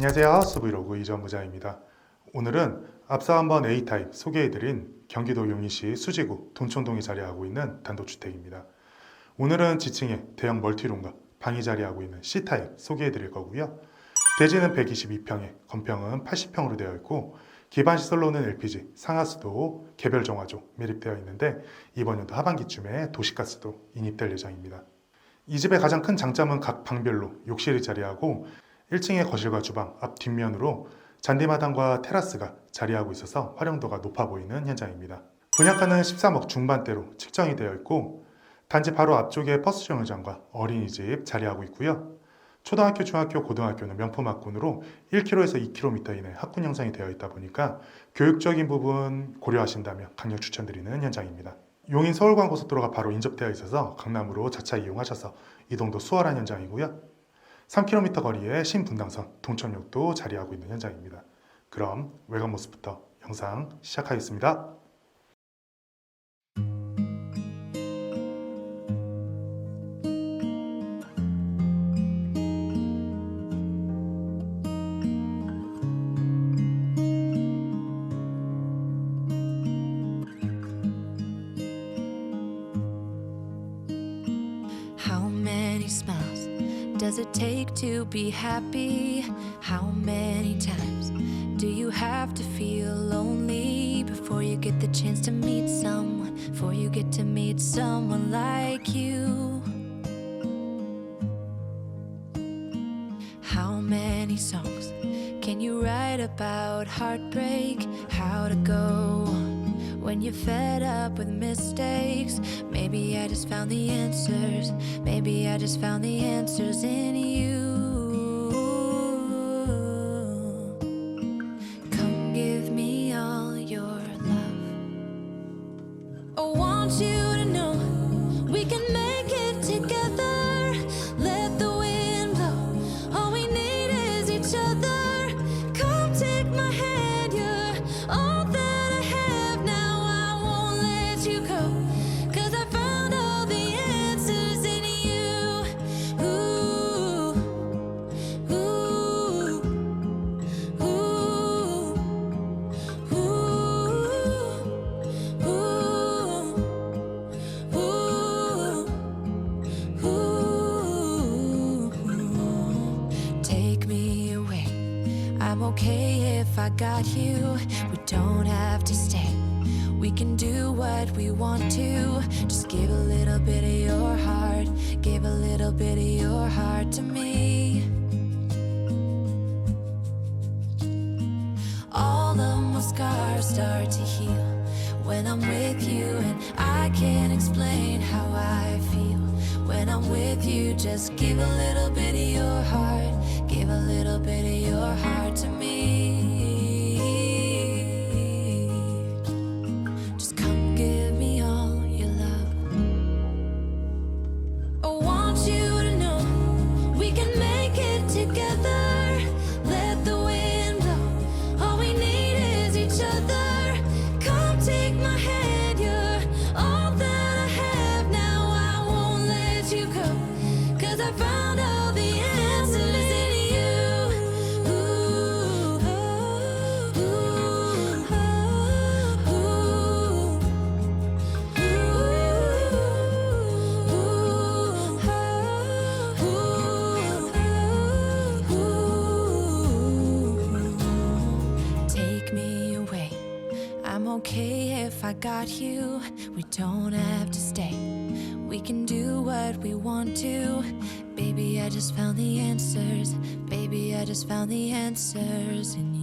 안녕하세요. 하우스 브이로그 이전 부장입니다. 오늘은 앞서 한번 A타입 소개해드린 경기도 용인시 수지구 돈촌동에 자리하고 있는 단독주택입니다. 오늘은 지층에 대형 멀티룸과 방이 자리하고 있는 C타입 소개해드릴 거고요. 대지는 122평에 건평은 80평으로 되어 있고 기반 시설로는 LPG, 상하수도, 개별 정화조 매립되어 있는데 이번 연도 하반기쯤에 도시가스도 인입될 예정입니다. 이 집의 가장 큰 장점은 각 방별로 욕실이 자리하고 1층의 거실과 주방 앞 뒷면으로 잔디마당과 테라스가 자리하고 있어서 활용도가 높아 보이는 현장입니다. 분양가는 13억 중반대로 측정이 되어 있고 단지 바로 앞쪽에 버스 정류장과 어린이집 자리하고 있고요. 초등학교, 중학교, 고등학교는 명품 학군으로 1km에서 2km 이내 학군 형성이 되어 있다 보니까 교육적인 부분 고려하신다면 강력 추천드리는 현장입니다. 용인 서울간 고속도로가 바로 인접되어 있어서 강남으로 자차 이용하셔서 이동도 수월한 현장이고요. 3km 거리에 신분당선 동천역도 자리하고 있는 현장입니다. 그럼 외관 모습부터 영상 시작하겠습니다. Does it take to be happy? How many times do you have to feel lonely before you get the chance to meet someone? Before you get to meet someone like you? Many songs can you write about heartbreak? How to go on when you're fed up with mistakes? Maybe I just found the answers. Maybe I just found the answers in you. I'm okay if I got you. We don't have to stay. We can do what we want to. Just give a little bit of your heart. Give a little bit of your heart to me. All of my scars start to heal when I'm with you, and I can't explain how I feel when I'm with you. Just give a little bit of your heart, give a little bit of your heart to me. Okay if I got you. We don't have to stay. We can do what we want to. Baby, I just found the answers. Baby, I just found the answers in